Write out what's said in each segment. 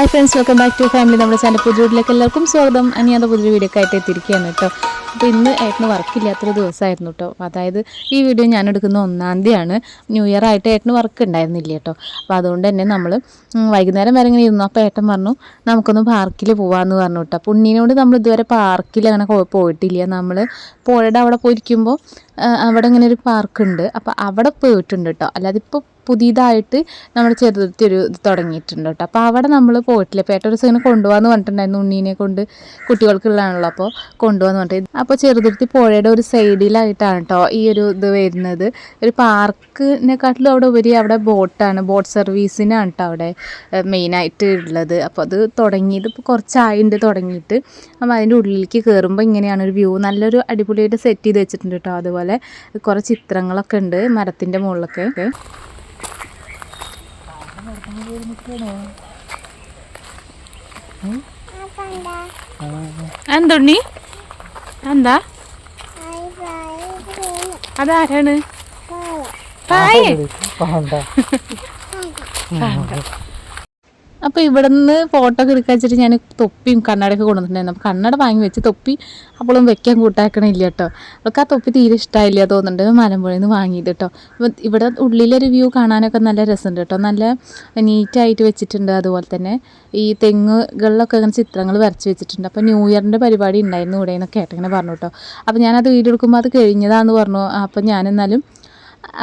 Hi friends welcome back to family നമ്മുടെ channel പുതിയ വീട്ടിലേക്ക് എല്ലാവർക്കും സ്വാഗതം. അനിയാതെ പുതിയ വീഡിയോ ഒക്കെ ആയിട്ട് എത്തിയിരിക്കുകയാണ് കേട്ടോ. അപ്പോൾ ഇന്ന് ഏട്ടന് വർക്കില്ലാത്തൊരു ദിവസമായിരുന്നു കേട്ടോ. അതായത് ഈ വീഡിയോ ഞാൻ എടുക്കുന്ന ഒന്നാം തീയതിയാണ്. ന്യൂ ഇയർ ആയിട്ട് ഏട്ടന് വർക്ക് ഉണ്ടായിരുന്നില്ല കേട്ടോ. അപ്പോൾ അതുകൊണ്ട് തന്നെ നമ്മൾ വൈകുന്നേരം വരെ ഇങ്ങനെ ഇരുന്നു. അപ്പോൾ ഏട്ടൻ പറഞ്ഞു നമുക്കൊന്ന് പാർക്കിൽ പോകാമെന്ന് പറഞ്ഞു കേട്ടോ. ഉണ്ണീനോട് നമ്മൾ ഇതുവരെ പാർക്കിൽ അങ്ങനെ പോയിട്ടില്ല. നമ്മൾ പുഴയുടെ അവിടെ പോയിരിക്കുമ്പോൾ അവിടെ ഇങ്ങനെ ഒരു പാർക്കുണ്ട് അപ്പോൾ അവിടെ പോയിട്ടുണ്ട് കേട്ടോ. അല്ലാതെ ഇപ്പോൾ പുതിയതായിട്ട് നമ്മൾ ചെറുതിരുത്തി ഒരു ഇത് തുടങ്ങിയിട്ടുണ്ട് കേട്ടോ. അപ്പോൾ അവിടെ നമ്മൾ പോയിട്ടില്ല. പേട്ട ദിവസം ഇങ്ങനെ കൊണ്ടുപോകാന്ന് പറഞ്ഞിട്ടുണ്ടായിരുന്നു. ഉണ്ണീനെ കൊണ്ട് കുട്ടികൾക്കുള്ളതാണല്ലോ അപ്പോൾ കൊണ്ടുപോകാന്ന് പറഞ്ഞിട്ട്. അപ്പോൾ ചെറുതിരുത്തി പുഴയുടെ ഒരു സൈഡിലായിട്ടാണ് കേട്ടോ ഈ ഒരു ഇത് വരുന്നത്. ഒരു പാർക്കിനെക്കാട്ടിലും അവിടെ ഉപരി അവിടെ ബോട്ടാണ്. ബോട്ട് സർവീസിനാണ് കേട്ടോ അവിടെ മെയിനായിട്ട് ഉള്ളത്. അപ്പോൾ അത് തുടങ്ങിയത് ഇപ്പോൾ കുറച്ചായിട്ടുണ്ട് തുടങ്ങിയിട്ട്. അപ്പോൾ അതിന്റെ ഉള്ളിലേക്ക് കയറുമ്പോൾ ഇങ്ങനെയാണ് ഒരു വ്യൂ. നല്ലൊരു അടിപൊളിയായിട്ട് സെറ്റ് ചെയ്ത് വെച്ചിട്ടുണ്ട് കേട്ടോ അതുപോലെ കുറേ ചിത്രങ്ങളൊക്കെ ഉണ്ട് മരത്തിന്റെ മുകളിലൊക്കെ. എന്തുണ്ണി എന്താ അതാരാണ്? പായ. അപ്പോൾ ഇവിടെ നിന്ന് ഫോട്ടോ ഒക്കെ എടുക്കാൻ വെച്ചിട്ട് ഞാൻ തൊപ്പിയും കണ്ണടയൊക്കെ കൊണ്ടുവന്നിട്ടുണ്ടായിരുന്നു. അപ്പോൾ കണ്ണട വാങ്ങി വെച്ച് തൊപ്പി അപ്പോഴും വെക്കാൻ കൂട്ടാക്കണില്ല കേട്ടോ. അവൾക്ക് ആ തൊപ്പി തീരെ ഇഷ്ടമായില്ല തോന്നുന്നുണ്ട്. മലമ്പുഴയിൽ നിന്ന് വാങ്ങിയത് കേട്ടോ. ഇവിടെ ഉള്ളിലൊരു വ്യൂ കാണാനൊക്കെ നല്ല രസമുണ്ട് കേട്ടോ. നല്ല നീറ്റായിട്ട് വെച്ചിട്ടുണ്ട് അതുപോലെ തന്നെ. ഈ തെങ്ങുകളിലൊക്കെ അങ്ങനെ ചിത്രങ്ങൾ വരച്ച് വെച്ചിട്ടുണ്ട്. അപ്പോൾ ന്യൂ ഇയറിന്റെ പരിപാടി ഉണ്ടായിരുന്നു ഇവിടെ എന്നൊക്കെ ഏട്ടങ്ങനെ പറഞ്ഞു കേട്ടോ. അപ്പോൾ ഞാനത് വീഡിയോ എടുക്കുമ്പോൾ അത് കഴിഞ്ഞതാണെന്ന് പറഞ്ഞു. അപ്പോൾ ഞാനെന്നാലും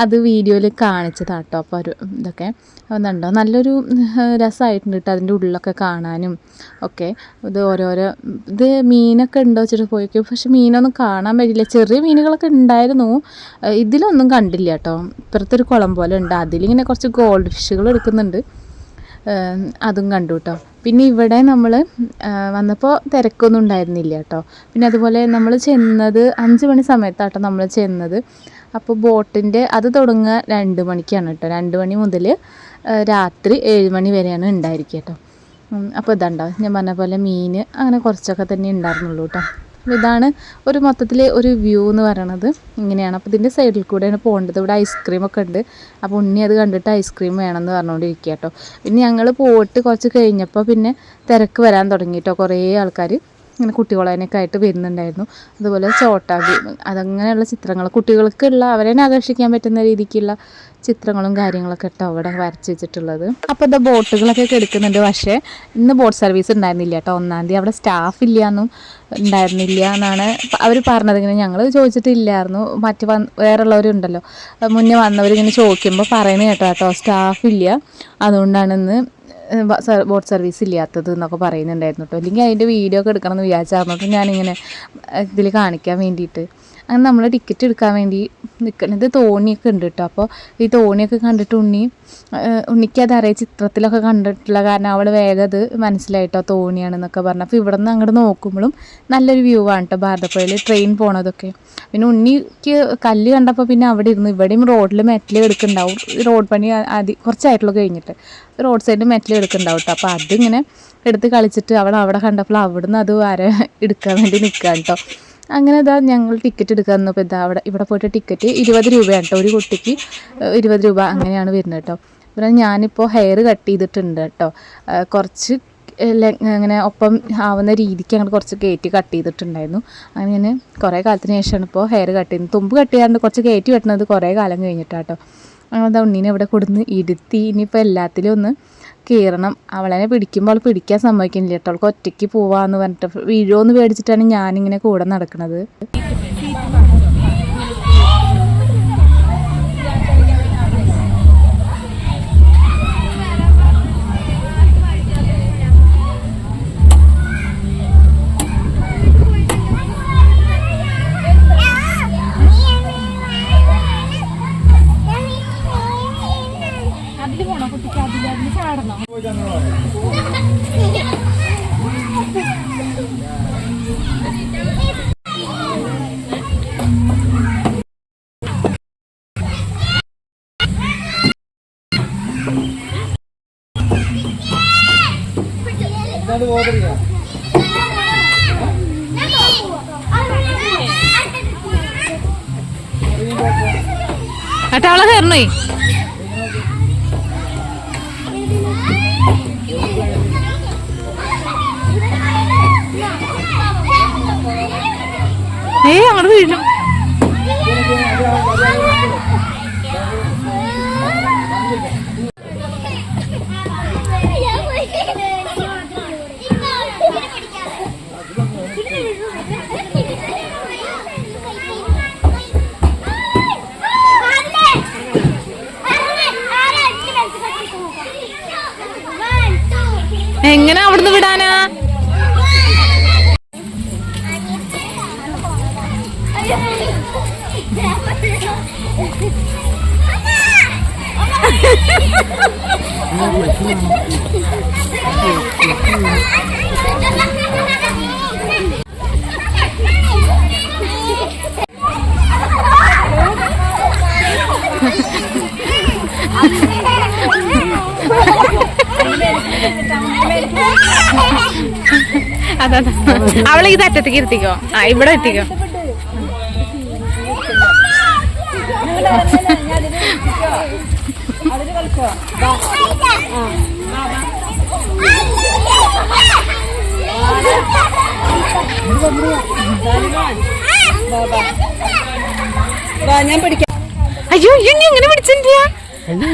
അത് വീഡിയോയിൽ കാണിച്ചതാണ് കേട്ടോ അപ്പോൾ ഒരു ഇതൊക്കെ ഒന്നുണ്ടോ നല്ലൊരു രസമായിട്ടുണ്ട് കേട്ടോ അതിന്റെ ഉള്ളിലൊക്കെ കാണാനും ഒക്കെ. ഇത് ഓരോരോ ഇത് മീനൊക്കെ ഉണ്ടോ വെച്ചിട്ട് പോയിക്കും? പക്ഷെ മീനൊന്നും കാണാൻ പറ്റില്ല. ചെറിയ മീനുകളൊക്കെ ഉണ്ടായിരുന്നു. ഇതിലൊന്നും കണ്ടില്ല കേട്ടോ ഇപ്പുറത്തൊരു കുളം പോലെ ഉണ്ട്. അതിലിങ്ങനെ കുറച്ച് ഗോൾഡ് ഫിഷുകൾ എടുക്കുന്നുണ്ട്. അതും കണ്ടു കേട്ടോ പിന്നെ ഇവിടെ നമ്മൾ വന്നപ്പോൾ തിരക്കൊന്നും ഉണ്ടായിരുന്നില്ല കേട്ടോ പിന്നെ അതുപോലെ നമ്മൾ ചെന്നത് അഞ്ച് മണി സമയത്താട്ടോ നമ്മൾ ചെന്നത്. അപ്പോൾ ബോട്ടിന്റെ അത് തുടങ്ങുക രണ്ട് മണിക്കാണ് കേട്ടോ. രണ്ട് മണി മുതൽ രാത്രി ഏഴ് മണി വരെയാണ് ഉണ്ടായിരിക്കുക കേട്ടോ. അപ്പോൾ ഇതുണ്ടോ ഞാൻ പറഞ്ഞ പോലെ മീൻ അങ്ങനെ കുറച്ചൊക്കെ തന്നെ ഉണ്ടായിരുന്നുള്ളൂ കേട്ടോ. ഇതാണ് ഒരു മൊത്തത്തിൽ ഒരു വ്യൂ എന്ന് പറയണത്. ഇങ്ങനെയാണ്. അപ്പോൾ ഇതിന്റെ സൈഡിൽ കൂടെയാണ് പോകേണ്ടത്. ഇവിടെ ഐസ്ക്രീം ഒക്കെ ഉണ്ട്. അപ്പോൾ ഉണ്ണി അത് കണ്ടിട്ട് ഐസ്ക്രീം വേണമെന്ന് പറഞ്ഞുകൊണ്ടിരിക്കുക കേട്ടോ. പിന്നെ ഞങ്ങൾ പോയിട്ട് കുറച്ച് കഴിഞ്ഞപ്പോൾ പിന്നെ തിരക്ക് വരാൻ തുടങ്ങി കേട്ടോ കുറേ ആൾക്കാർ ഇങ്ങനെ കുട്ടികളതിനൊക്കെ ആയിട്ട് വരുന്നുണ്ടായിരുന്നു. അതുപോലെ ചോട്ടാ ഭീം അതങ്ങനെയുള്ള ചിത്രങ്ങൾ. കുട്ടികൾക്കുള്ള അവരെ ആകർഷിക്കാൻ പറ്റുന്ന രീതിക്കുള്ള ചിത്രങ്ങളും കാര്യങ്ങളൊക്കെ കേട്ടോ അവിടെ വരച്ച് വെച്ചിട്ടുള്ളത്. അപ്പോൾ ഇത് ബോട്ടുകളൊക്കെ എടുക്കുന്നുണ്ട്. പക്ഷേ ഇന്ന് ബോട്ട് സർവീസ് ഉണ്ടായിരുന്നില്ല കേട്ടോ. ഒന്നാം തീയതി അവിടെ സ്റ്റാഫ് ഇല്ല എന്നും ഉണ്ടായിരുന്നില്ല എന്നാണ് അവർ പറഞ്ഞത്. ഇങ്ങനെ ഞങ്ങൾ ചോദിച്ചിട്ടില്ലായിരുന്നു. മറ്റ് വന്ന് വേറെയുള്ളവരുണ്ടല്ലോ മുന്നേ മുന്നേ വന്നവരിങ്ങനെ ചോദിക്കുമ്പോൾ പറയുന്നത് കേട്ടോ കേട്ടോ സ്റ്റാഫ് ഇല്ല. അതുകൊണ്ടാണ് ഇന്ന് ബോട്ട് സർവീസ് ഇല്ലാത്തത് എന്നൊക്കെ പറയുന്നുണ്ടായിരുന്നു കേട്ടോ അല്ലെങ്കിൽ അതിന്റെ വീഡിയോ ഒക്കെ എടുക്കണം എന്ന് വിചാരിച്ചായിരുന്നു കേട്ടോ ഞാനിങ്ങനെ ഇതിൽ കാണിക്കാൻ വേണ്ടിയിട്ട്. അങ്ങനെ നമ്മൾ ടിക്കറ്റ് എടുക്കാൻ വേണ്ടി നിൽക്കുന്നത് തോണിയൊക്കെ ഉണ്ട് കേട്ടോ അപ്പോൾ ഈ തോണിയൊക്കെ കണ്ടിട്ട് ഉണ്ണി ഉണ്ണിക്ക് അതറിയാം ചിത്രത്തിലൊക്കെ കണ്ടിട്ടുള്ള കാരണം അവൾ വേഗം അത് മനസ്സിലായിട്ടോ തോണിയാണെന്നൊക്കെ പറഞ്ഞു. അപ്പോൾ ഇവിടെ നിന്ന് അങ്ങോട്ട് നോക്കുമ്പോഴും നല്ലൊരു വ്യൂ ആണ് കേട്ടോ ഭാരതപ്പുഴയിൽ ട്രെയിൻ പോണതൊക്കെ. പിന്നെ ഉണ്ണിക്ക് കല്ല് കണ്ടപ്പോൾ പിന്നെ അവിടെ ഇരുന്നു ഇവിടെയും റോഡിൽ മെറ്റൽ എടുക്കുന്നുണ്ടാവും. റോഡ് പണി ആദ്യം കുറച്ചായിട്ടുള്ളൂ കഴിഞ്ഞിട്ട്. റോഡ് സൈഡിൽ മെറ്റൽ എടുക്കുന്നുണ്ടാവും കേട്ടോ അപ്പോൾ അതിങ്ങനെ എടുത്ത് കളിച്ചിട്ട് അവൾ അവിടെ കണ്ടപ്പോൾ അവിടുന്ന് അത് വര എടുക്കാൻ വേണ്ടി നിൽക്കുക കേട്ടോ അങ്ങനെ ഇതാ ഞങ്ങൾ ടിക്കറ്റ് എടുക്കാൻ വന്നപ്പോൾ ഇതാ അവിടെ ഇവിടെ പോയിട്ട് ടിക്കറ്റ് ഇരുപത് രൂപയാണ് കേട്ടോ ഒരു കുട്ടിക്ക്. ഇരുപത് രൂപ അങ്ങനെയാണ് വരുന്നത് കേട്ടോ പിന്നെ ഞാനിപ്പോൾ ഹെയർ കട്ട് ചെയ്തിട്ടുണ്ട് കേട്ടോ കുറച്ച് അങ്ങനെ ഒപ്പം ആവുന്ന രീതിക്ക് അങ്ങോട്ട് കുറച്ച് കയറ്റി കട്ട് ചെയ്തിട്ടുണ്ടായിരുന്നു. അങ്ങനെ കുറേ കാലത്തിന് ശേഷമാണ് ഇപ്പോൾ ഹെയർ കട്ട് ചെയ്യുന്നത്. തുമ്പ് കട്ട് ചെയ്യാണ്ട് കുറച്ച് കയറ്റി വെട്ടുന്നത് കുറേ കാലം കഴിഞ്ഞിട്ടാണ് കേട്ടോ അങ്ങനെ ഉണ്ണീനെ ഇവിടെ കൊടുന്ന് ഇരുത്തി. ഇനിയിപ്പോൾ എല്ലാത്തിലും ഒന്ന് കീറണം. അവളെന്നെ പിടിക്കുമ്പോൾ അവൾ പിടിക്കാൻ സമ്മതിക്കുന്നില്ല. കേട്ടോ അവൾക്ക് ഒറ്റയ്ക്ക് പോവാന്ന് പറഞ്ഞിട്ട് വീഴുമെന്ന് പേടിച്ചിട്ടാണ് ഞാനിങ്ങനെ കൂടെ നടക്കുന്നത് ഏട്ടാ അവളെ കയറണേ വീഴും. എങ്ങനെ അവിടുന്ന് വിടാനാ? അതാ അവളെ ഇത് അറ്റത്തേക്ക് ഇരുത്തിക്കോ ആ ഇവിടെ എത്തിക്കോ. ഞാൻ അയ്യോ ഇനി എങ്ങനെ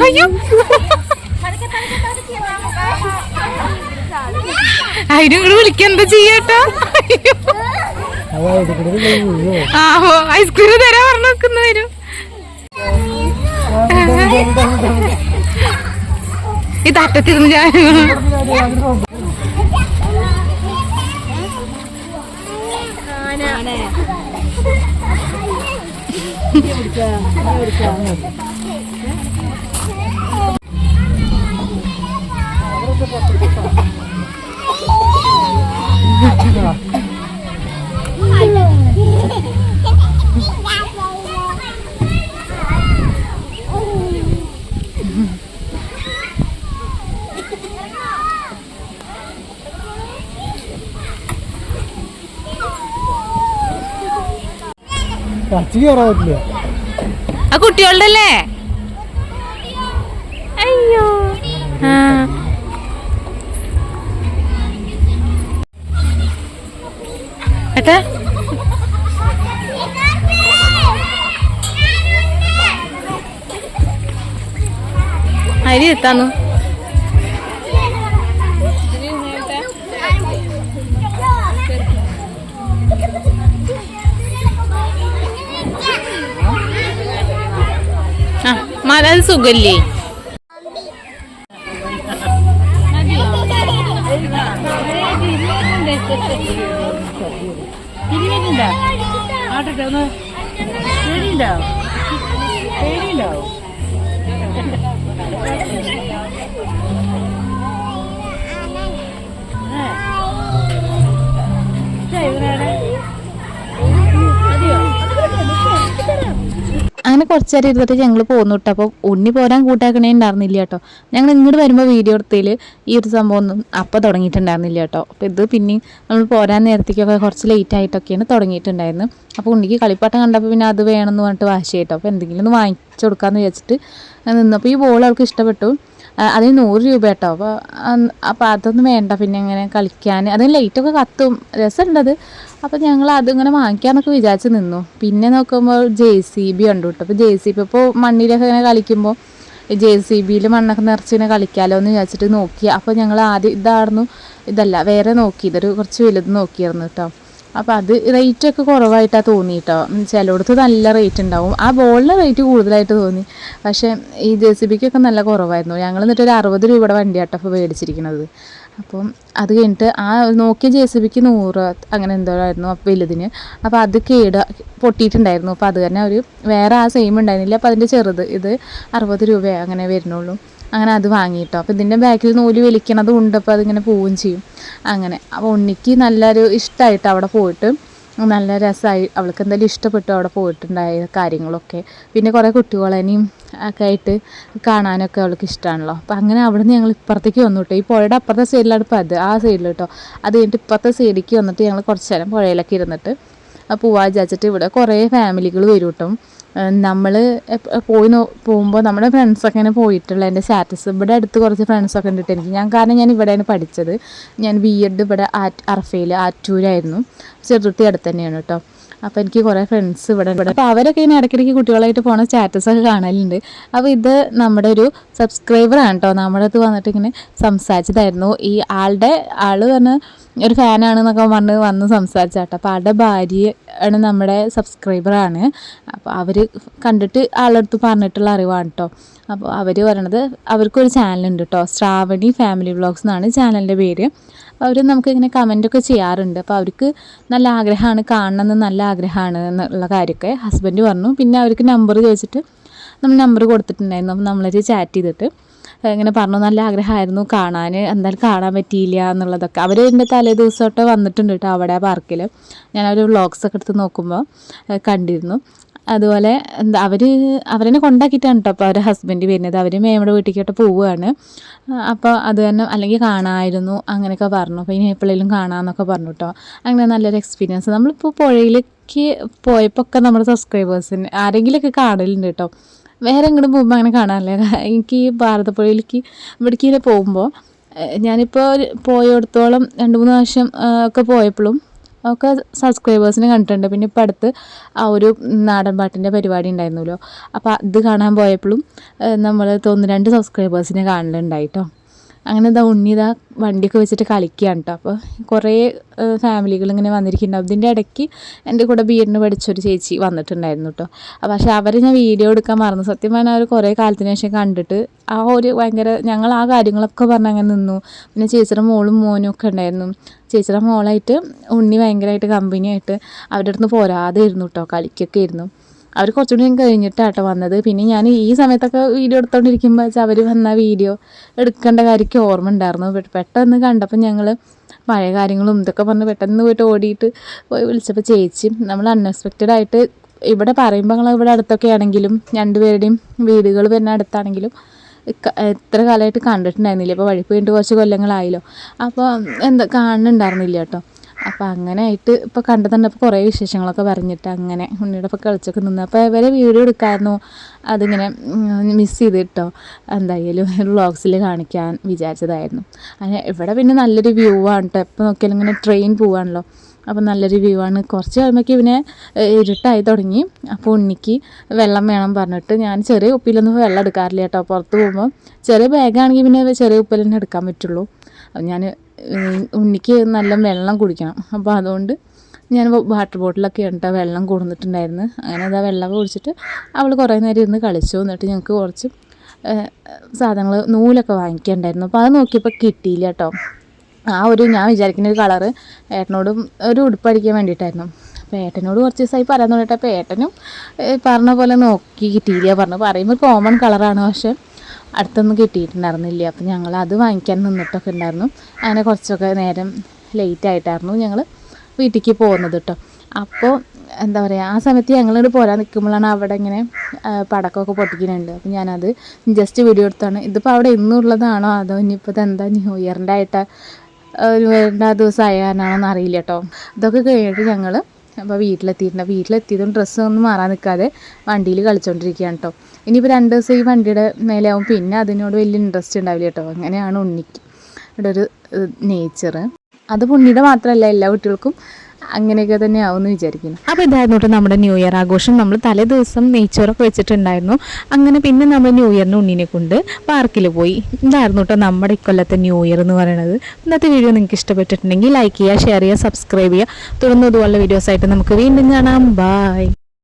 അയ്യോ. അതിനും കൂടെ വിളിക്കാൻ എന്താ ചെയ്യട്ടോ? ആഹോ ഐസ്ക്രീം തരാ പറഞ്ഞു നോക്കുന്ന വരും. ഇത് അറ്റത്തിരുന്ന് ഞാൻ പച്ച കയറാൻ പറ്റില്ല ആ കുട്ടികളുടെ അല്ലേ അയ്യോ. ആ. അരി എത്താന്നു. ആ മല സുഖല്ലേ ആട്ടെ അങ്ങനെ കുറച്ച് നേരം ഇരുന്നിട്ട് ഞങ്ങൾ പോന്നു കേട്ടോ അപ്പോൾ ഉണ്ണി പോരാൻ കൂട്ടാക്കണേ ഉണ്ടായിരുന്നില്ല കേട്ടോ ഞങ്ങൾ ഇങ്ങോട്ട് വരുമ്പോൾ വീഡിയോ എടുത്തതിൽ ഈ ഒരു സംഭവം ഒന്നും അപ്പം തുടങ്ങിയിട്ടുണ്ടായിരുന്നില്ല കേട്ടോ അപ്പോൾ ഇത് പിന്നെയും നമ്മൾ പോരാൻ നേരത്തേക്കൊക്കെ കുറച്ച് ലേറ്റ് ആയിട്ടൊക്കെയാണ് തുടങ്ങിയിട്ടുണ്ടായിരുന്നത് അപ്പോൾ ഉണ്ണിക്ക് കളിപ്പാട്ടം കണ്ടപ്പോൾ പിന്നെ അത് വേണമെന്ന് പറഞ്ഞിട്ട് വാശി കേട്ടോ അപ്പോൾ എന്തെങ്കിലും ഒന്ന് വാങ്ങിച്ചു കൊടുക്കാമെന്ന് വിചാരിച്ചിട്ട് നിന്നപ്പോൾ ഈ ബോൾ അവൾക്ക് ഇഷ്ടപ്പെട്ടു. അതിന് നൂറ് രൂപ കേട്ടോ. അപ്പോൾ അപ്പോൾ അതൊന്നും വേണ്ട. പിന്നെ ഇങ്ങനെ കളിക്കാൻ. അതിന് ലൈറ്റൊക്കെ കത്തും. രസമുണ്ടത് അപ്പോൾ ഞങ്ങൾ അതിങ്ങനെ വാങ്ങിക്കാമെന്നൊക്കെ വിചാരിച്ച് നിന്നു. പിന്നെ നോക്കുമ്പോൾ ജെ സി ബി ഉണ്ട് കേട്ടോ. അപ്പോൾ ജെ സി ബി ഇപ്പോൾ മണ്ണിലൊക്കെ ഇങ്ങനെ കളിക്കുമ്പോൾ ജെ സി ബിയിൽ മണ്ണൊക്കെ നിറച്ച് ഇങ്ങനെ കളിക്കാമല്ലോ എന്ന് വിചാരിച്ചിട്ട് നോക്കി. അപ്പോൾ ഞങ്ങൾ ആദ്യം ഇതായിരുന്നു. ഇതല്ല വേറെ നോക്കി. ഇതൊരു കുറച്ച് വലുത് നോക്കിയായിരുന്നു കേട്ടോ. അപ്പോൾ അത് റേറ്റ് ഒക്കെ കുറവായിട്ടാണ് തോന്നിയിട്ടോ. ചിലയിടത്ത് നല്ല റേറ്റ് ഉണ്ടാവും. ആ ബോളിന് റേറ്റ് കൂടുതലായിട്ട് തോന്നി. പക്ഷേ ഈ ജെ സി ബിക്കൊക്കെ നല്ല കുറവായിരുന്നു. ഞങ്ങൾ എന്നിട്ട് ഒരു അറുപത് രൂപയുടെ വണ്ടിയാട്ടോ ഇപ്പോൾ മേടിച്ചിരിക്കുന്നത്. അപ്പം അത് കഴിഞ്ഞിട്ട് ആ നോക്കിയ ജെ സി ബിക്ക് നൂറ് അങ്ങനെ എന്തോ ആയിരുന്നു അപ്പോൾ വലുതിന്. അപ്പോൾ അത് കേട് പൊട്ടിയിട്ടുണ്ടായിരുന്നു. അപ്പോൾ അത് തന്നെ ഒരു വേറെ ആ സെയിം ഉണ്ടായിരുന്നില്ല. അപ്പോൾ അതിന്റെ ചെറുത് ഇത് അറുപത് രൂപ അങ്ങനെ വരുന്നുള്ളൂ. അങ്ങനെ അത് വാങ്ങിയിട്ടോ. അപ്പോൾ ഇതിന്റെ ബാക്കിൽ നൂൽ വലിക്കണതും ഉണ്ട് അപ്പോൾ അതിങ്ങനെ പോവുകയും ചെയ്യും. അങ്ങനെ. അപ്പോൾ ഉണ്ണിക്ക് നല്ലൊരു ഇഷ്ടമായിട്ട് അവിടെ പോയിട്ട് നല്ല രസമായി അവൾക്ക് എന്തായാലും ഇഷ്ടപ്പെട്ടു അവിടെ പോയിട്ടുണ്ടായ കാര്യങ്ങളൊക്കെ. പിന്നെ കുറേ കുട്ടികളെയും ഒക്കെ ആയിട്ട് കാണാനൊക്കെ അവൾക്ക് ഇഷ്ടമാണല്ലോ അപ്പോൾ അങ്ങനെ അവിടെ നിന്ന് ഞങ്ങൾ ഇപ്പുറത്തേക്ക് വന്നു കേട്ടോ. ഈ പുഴയുടെ അപ്പുറത്തെ സൈഡിലാണ് ഇപ്പോൾ അത്. ആ സൈഡിൽ കേട്ടോ. അത് കഴിഞ്ഞിട്ട് ഇപ്പുറത്തെ സൈഡിലേക്ക് വന്നിട്ട് ഞങ്ങൾ കുറച്ച് നേരം പുഴയിലൊക്കെ ഇരുന്നിട്ട് പൂവാ വിചാരിച്ചിട്ട് ഇവിടെ കുറേ ഫാമിലികൾ വരും കേട്ടോ. നമ്മൾ പോയി പോകുമ്പോൾ നമ്മുടെ ഫ്രണ്ട്സൊക്കെ ഇങ്ങനെ പോയിട്ടുള്ള എന്റെ സ്റ്റാറ്റസ് ഇവിടെ അടുത്ത് കുറച്ച് ഫ്രണ്ട്സൊക്കെ ഉണ്ട് എനിക്ക് ഞാൻ കാരണം ഞാൻ ഇവിടെയാണ് പഠിച്ചത്. ഞാൻ ബി എഡ് ഇവിടെ ആറ്റ് അറഫയിൽ ആറ്റൂരായിരുന്നു ചെറുതുട്ടി അടുത്ത് തന്നെയാണ് കേട്ടോ. അപ്പോൾ എനിക്ക് കുറേ ഫ്രണ്ട്സ് ഇവിടെ ഇവിടെ അപ്പോൾ അവരൊക്കെ ഇങ്ങനെ ഇടയ്ക്കിടയ്ക്ക് കുട്ടികളായിട്ട് പോണ സ്റ്റാറ്റസൊക്കെ കാണലുണ്ട്. അപ്പോൾ ഇത് നമ്മുടെ ഒരു സബ്സ്ക്രൈബറാണ് കേട്ടോ നമ്മുടെ അടുത്ത് വന്നിട്ട് ഇങ്ങനെ സംസാരിച്ചതായിരുന്നു. ഈ ആളുടെ ആൾ പറഞ്ഞ് ഒരു ഫാനാണെന്നൊക്കെ പറഞ്ഞ് വന്ന് സംസാരിച്ചാട്ടോ അപ്പോൾ ആളുടെ ഭാര്യ ആണ് നമ്മുടെ സബ്സ്ക്രൈബറാണ് അപ്പോൾ അവർ കണ്ടിട്ട് ആളുടെ അടുത്ത് പറഞ്ഞിട്ടുള്ള അറിവാണ് കേട്ടോ അപ്പോൾ അവർ പറയണത് അവർക്കൊരു ചാനലുണ്ട് കേട്ടോ ശ്രാവണി ഫാമിലി വ്ളോഗ്സ് എന്നാണ് ചാനലിന്റെ പേര്. അവർ നമുക്ക് ഇങ്ങനെ കമന്റൊക്കെ ചെയ്യാറുണ്ട്. അപ്പോൾ അവർക്ക് നല്ല ആഗ്രഹമാണ് കാണണമെന്ന് നല്ല ആഗ്രഹമാണ് എന്നുള്ള കാര്യമൊക്കെ ഹസ്ബൻഡ് പറഞ്ഞു. പിന്നെ അവർക്ക് നമ്പർ ചോദിച്ചിട്ട് നമ്മൾ നമ്പർ കൊടുത്തിട്ടുണ്ടായിരുന്നു. അപ്പോൾ നമ്മളൊരു ചാറ്റ് ചെയ്തിട്ട് ഇങ്ങനെ പറഞ്ഞു നല്ല ആഗ്രഹമായിരുന്നു കാണാൻ എന്തായാലും കാണാൻ പറ്റിയില്ല എന്നുള്ളതൊക്കെ. അവർ എന്റെ തലേ തൊട്ട് വന്നിട്ടുണ്ട് കേട്ടോ അവിടെ പാർക്കിൽ ഞാൻ അവർ വ്ളോഗ്സ് ഒക്കെ എടുത്ത് നോക്കുമ്പോൾ കണ്ടിരുന്നു. അതുപോലെ എന്താ അവർ അവരെന്നെ കൊണ്ടാക്കിയിട്ടാണ് കേട്ടോ അപ്പോൾ അവരുടെ ഹസ്ബൻഡ് വരുന്നത്. അവർ മേമയുടെ വീട്ടിലേക്കോട്ട് പോവുകയാണ്. അപ്പോൾ അത് തന്നെ അല്ലെങ്കിൽ കാണാമായിരുന്നു അങ്ങനെയൊക്കെ പറഞ്ഞു. അപ്പോൾ ഇനി എപ്പോഴെങ്കിലും കാണാമെന്നൊക്കെ പറഞ്ഞു കേട്ടോ അങ്ങനെ നല്ലൊരു എക്സ്പീരിയൻസ് നമ്മളിപ്പോൾ പുഴയിലേക്ക് പോയപ്പോൾ ഒക്കെ നമ്മുടെ സബ്സ്ക്രൈബേഴ്സിന് ആരെങ്കിലുമൊക്കെ കാണലുണ്ട് കേട്ടോ വേറെ എങ്ങോട്ടും പോകുമ്പോൾ അങ്ങനെ കാണാറില്ല. എനിക്ക് ഈ ഭാരതപ്പുഴയിലേക്ക് ഇവിടേക്ക് പോകുമ്പോൾ ഞാനിപ്പോൾ പോയിടത്തോളം രണ്ട് മൂന്ന് പ്രാവശ്യം ഒക്കെ പോയപ്പോഴും ഒക്കെ സബ്സ്ക്രൈബേഴ്സിനെ കണ്ടിട്ടുണ്ട്. പിന്നെ ഇപ്പം അടുത്ത് ആ ഒരു നാടൻ പാട്ടിന്റെ പരിപാടി ഉണ്ടായിരുന്നല്ലോ. അപ്പോൾ അത് കാണാൻ പോയപ്പോഴും നമ്മൾ തോന്നുന്നു രണ്ട് സബ്സ്ക്രൈബേഴ്സിനെ കാണലുണ്ടായിട്ടോ. അങ്ങനെ ഇതാ ഉണ്ണിതാ വണ്ടിയൊക്കെ വെച്ചിട്ട് കളിക്കുകയാണ് കേട്ടോ അപ്പോൾ കുറേ ഫാമിലികൾ ഇങ്ങനെ വന്നിരിക്കുന്നുണ്ടാവും അതിന്റെ ഇടയ്ക്ക് എന്റെ കൂടെ ബിഎഡിന് പഠിച്ചൊരു ചേച്ചി വന്നിട്ടുണ്ടായിരുന്നു കേട്ടോ പക്ഷേ അവരെ ഞാൻ വീഡിയോ എടുക്കാൻ മറന്നു. സത്യം പറഞ്ഞാൽ അവർ കുറേ കാലത്തിന് ശേഷം കണ്ടിട്ട് ആ ഒരു ഭയങ്കര ഞങ്ങൾ ആ കാര്യങ്ങളൊക്കെ പറഞ്ഞ് അങ്ങനെ നിന്നു. പിന്നെ ചേച്ചിയുടെ മോളും മോനും ഒക്കെ ഉണ്ടായിരുന്നു. ചേച്ചിയുടെ മോളായിട്ട് ഉണ്ണി ഭയങ്കരമായിട്ട് കമ്പനിയായിട്ട് അവരുടെ അടുത്ത് പോരാതെ ഇരുന്നു കേട്ടോ കളിക്കൊക്കെ ഇരുന്നു. അവർ കുറച്ചുകൂടി കഴിഞ്ഞിട്ടാട്ടോ വന്നത്. പിന്നെ ഞാൻ ഈ സമയത്തൊക്കെ വീഡിയോ എടുത്തോണ്ടിരിക്കുമ്പോൾ അവർ വന്ന വീഡിയോ എടുക്കേണ്ട കാര്യമൊക്കെ ഓർമ്മ ഉണ്ടായിരുന്നു. പെട്ടെന്ന് കണ്ടപ്പോൾ ഞങ്ങൾ പഴയ കാര്യങ്ങളും ഇതൊക്കെ പറഞ്ഞ് പെട്ടെന്ന് പോയിട്ട് ഓടിയിട്ട് പോയി വിളിച്ചപ്പോൾ ചേച്ചി നമ്മൾ അൺഎക്സ്പെക്റ്റഡ് ആയിട്ട് ഇവിടെ പറയുമ്പോൾ ഞങ്ങൾ ഇവിടെ അടുത്തൊക്കെ ആണെങ്കിലും രണ്ടുപേരുടെയും വീടുകൾ വരുന്ന അടുത്താണെങ്കിലും എത്ര കാലമായിട്ട് കണ്ടിട്ടുണ്ടായിരുന്നില്ല. ഇപ്പോൾ വഴി പോയിട്ട് കുറച്ച് കൊല്ലങ്ങളായല്ലോ. അപ്പോൾ എന്താ കാണുന്നുണ്ടായിരുന്നില്ല കേട്ടോ. അപ്പോൾ അങ്ങനെ ആയിട്ട് ഇപ്പോൾ കണ്ടതുണ്ടപ്പോൾ കുറേ വിശേഷങ്ങളൊക്കെ പറഞ്ഞിട്ട് അങ്ങനെ ഉണ്ണിയുടെ ഇപ്പോൾ കളിച്ചൊക്കെ നിന്ന്. അപ്പോൾ ഇവരെ വീഡിയോ എടുക്കാമായിരുന്നു അതിങ്ങനെ മിസ് ചെയ്ത് കേട്ടോ എന്തായാലും വ്ളോഗ്സിൽ കാണിക്കാൻ വിചാരിച്ചതായിരുന്നു. അങ്ങനെ ഇവിടെ പിന്നെ നല്ലൊരു വ്യൂ ആണ് കേട്ടോ എപ്പോൾ നോക്കിയാലും ഇങ്ങനെ ട്രെയിൻ പോവാണല്ലോ. അപ്പോൾ നല്ലൊരു വ്യൂ ആണ്. കുറച്ച് കഴിയുമ്പോഴേക്ക് ഇവനെ ഇരുട്ടായി തുടങ്ങി. അപ്പോൾ ഉണ്ണിക്ക് വെള്ളം വേണം പറഞ്ഞിട്ട് ഞാൻ ചെറിയ കുപ്പിയിലൊന്നും വെള്ളം എടുക്കാറില്ല കേട്ടോ പുറത്ത് പോകുമ്പോൾ ചെറിയ ബാഗാണെങ്കിൽ പിന്നെ ചെറിയ കുപ്പിയിൽ തന്നെ എടുക്കാൻ പറ്റുള്ളൂ. അപ്പം ഞാൻ ഉണ്ണിക്ക് നല്ല വെള്ളം കുടിക്കണം. അപ്പോൾ അതുകൊണ്ട് ഞാൻ വാട്ടർ ബോട്ടിലൊക്കെ ഇട്ട വെള്ളം കൊടുത്തിട്ടുണ്ടായിരുന്നു അങ്ങനെ അതാ വെള്ളം കുടിച്ചിട്ട് അവൾ കുറേ നേരം ഇരുന്ന് കളിച്ചു. എന്നിട്ട് ഞങ്ങൾക്ക് കുറച്ച് സാധനങ്ങൾ നൂലൊക്കെ വാങ്ങിക്കണ്ടായിരുന്നു. അപ്പോൾ അത് നോക്കിയപ്പോൾ കിട്ടിയില്ല കേട്ടോ ആ ഒരു ഞാൻ വിചാരിക്കുന്ന ഒരു കളറ് ഏട്ടനോടും ഒരു ഉടുപ്പടിക്കാൻ വേണ്ടിയിട്ടായിരുന്നു. അപ്പോൾ ഏട്ടനോട് കുറച്ച് ദിവസമായി പറയാൻ തുടങ്ങിയിട്ട് അപ്പോൾ ഏട്ടനും പറഞ്ഞ പോലെ നോക്കി കിട്ടിയില്ല. പറഞ്ഞു പറയുമ്പോൾ കോമൺ കളറാണ് പക്ഷേ അടുത്തൊന്നും കിട്ടിയിട്ടുണ്ടായിരുന്നില്ല. അപ്പോൾ ഞങ്ങൾ അത് വാങ്ങിക്കാൻ നിന്നിട്ടൊക്കെ ഉണ്ടായിരുന്നു. അങ്ങനെ കുറച്ചൊക്കെ നേരം ലേറ്റ് ആയിട്ടായിരുന്നു ഞങ്ങൾ വീട്ടിലേക്ക് പോകുന്നത് കേട്ടോ അപ്പോൾ എന്താ പറയുക ആ സമയത്ത് ഞങ്ങളിവിടെ പോരാൻ നിൽക്കുമ്പോഴാണ് അവിടെ ഇങ്ങനെ പടക്കമൊക്കെ പൊട്ടിക്കുന്നുണ്ട്. അപ്പം ഞാനത് ജസ്റ്റ് വീഡിയോ എടുത്താണ്. ഇതിപ്പോൾ അവിടെ എന്നുള്ളതാണോ അതോ ഇനിയിപ്പോൾ എന്താ ന്യൂ ഇയറിന്റെ ആയിട്ട് ഒരു വേണ്ട ദിവസം ആയാണോ എന്നറിയില്ല കേട്ടോ ഇതൊക്കെ കഴിഞ്ഞിട്ട് ഞങ്ങൾ അപ്പോൾ വീട്ടിലെത്തിയിട്ടുണ്ട്. വീട്ടിലെത്തിയതും ഡ്രസ്സ് ഒന്നും മാറാൻ നിൽക്കാതെ വണ്ടിയിൽ കളിച്ചുകൊണ്ടിരിക്കുകയാണ് കേട്ടോ ഇനിയിപ്പോൾ രണ്ട് ദിവസം ഈ വണ്ടിയുടെ മേലെ ആവും പിന്നെ അതിനോട് വലിയ ഇൻട്രസ്റ്റ് ഉണ്ടാവില്ല കേട്ടോ അങ്ങനെയാണ് ഉണ്ണിക്ക്. ഇവിടെ ഒരു നേച്ചർ അത് ഉണ്ണിയുടെ മാത്രമല്ല എല്ലാ കുട്ടികൾക്കും അങ്ങനെയൊക്കെ തന്നെ ആവുമെന്ന് വിചാരിക്കുന്നു. അപ്പോൾ ഇതായിരുന്നു കേട്ടോ നമ്മുടെ ന്യൂ ഇയർ ആഘോഷം? നമ്മൾ തലേ ദിവസം നെയ്ച്ചോറൊക്കെ വെച്ചിട്ടുണ്ടായിരുന്നു. അങ്ങനെ പിന്നെ നമ്മൾ ന്യൂ ഇയറിന് ഉണ്ണിനെ കൊണ്ട് പാർക്കിൽ പോയി. ഇതായിരുന്നു കേട്ടോ നമ്മുടെ ഇക്കൊല്ലത്തെ ന്യൂ ഇയർ എന്ന് പറയുന്നത് ഇന്നത്തെ വീഡിയോ നിങ്ങൾക്ക് ഇഷ്ടപ്പെട്ടിട്ടുണ്ടെങ്കിൽ ലൈക്ക് ചെയ്യുക ഷെയർ ചെയ്യുക സബ്സ്ക്രൈബ് ചെയ്യുക. തുടർന്ന് ഇതുപോലുള്ള വീഡിയോസായിട്ട് നമുക്ക് വീണ്ടും കാണാം. ബായ്